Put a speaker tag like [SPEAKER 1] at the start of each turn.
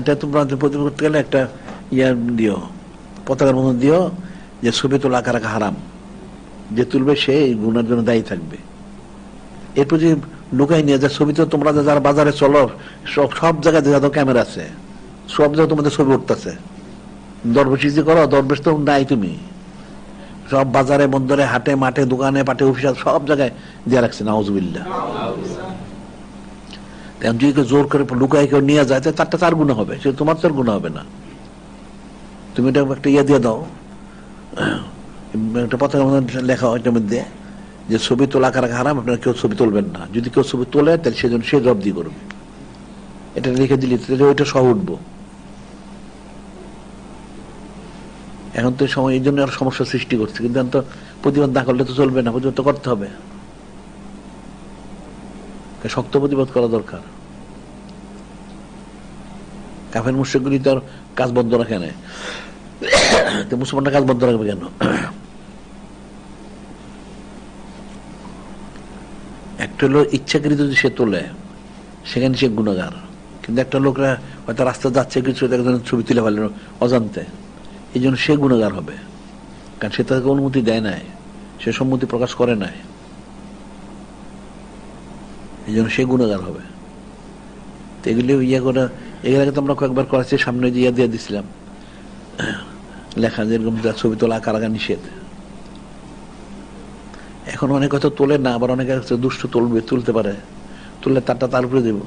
[SPEAKER 1] এটা তোমরা প্রতিবাদ করতে গেলে একটা ইয়া দিও, পতাকার মধ্যে দিও যে ছবি তোলা আঁকা রাখা হারাম। যে তুলবে সে গুণের জন্য দায়ী থাকবে। এরপর যে লুকাই নিয়ে যে ছবি তো তোমরা যারা বাজারে চলো, সব সব জায়গায় দাও ক্যামেরা আছে, সব জায়গায় তোমাদের ছবি উঠতেছে। দরবেশি করো, দরবেশ তো নাই তুমি। সব বাজারে, বন্দরে, হাটে, মাঠে, দোকানে, পাটে, অফিসে, সব জায়গায় দিয়ে রাখছে নাউজবিল্লা কেউ জোর করে লুকাই কেউ নিয়ে যায় তারটা তার গুণা হবে, সে তোমার তার গুণা হবে না। তুমি এটা একটা ইয়ে দিয়ে দাও। একটা পতাকা লেখা হয় এটার মধ্যে, যে ছবি তোলা কারা হারাম, আপনারা কেউ ছবি তুলবেন না। যদি কেউ ছবি তোলে, তাহলে সেজন্য সে জব্দি করবে। এটা লিখে দিলি, তাহলে ওইটা সহ উঠবো। এখন তো সময়, এই জন্য আর সমস্যা সৃষ্টি করছে। কিন্তু তো প্রতিবাদ না করলে তো চলবে না, প্রতিবাদ তো করতে হবে। শক্ত প্রতিবাদ করা দরকার। কাফের মুশ্রিকগুলি তো আর কাজ বন্ধ রাখে না তো মুসলমানরা কাজ বন্ধ রাখবে কেন? একটা হলো ইচ্ছাকৃত যদি সে তোলে, সেখানে সে গুণাগার। কিন্তু একটা লোকরা হয়তো রাস্তা যাচ্ছে কিছু একজন ছবি তুলে ফেলেন অজান্তে। এই জন্য সে গুণাগার হবে। কারণ সে তাকে অনুমতি দেয় নাই, সে সম্মতি প্রকাশ করে নাই। এই জন্য সে গুণাগার হবে। তো এগুলি ইয়ে করে এগুলো আগে তো আমরা কয়েকবার করাচ্ছি, সামনে যে ইয়ে দিয়ে দিছিলাম, লেখা যেরকম ছবি তোলা আঁকা রাখা নিষেধ। এখন অনেক হয়তো তোলে না, আবার অনেকে দুষ্ট তুলবে, তুলতে পারে। তুললে তারটা তার উপরে দেবো।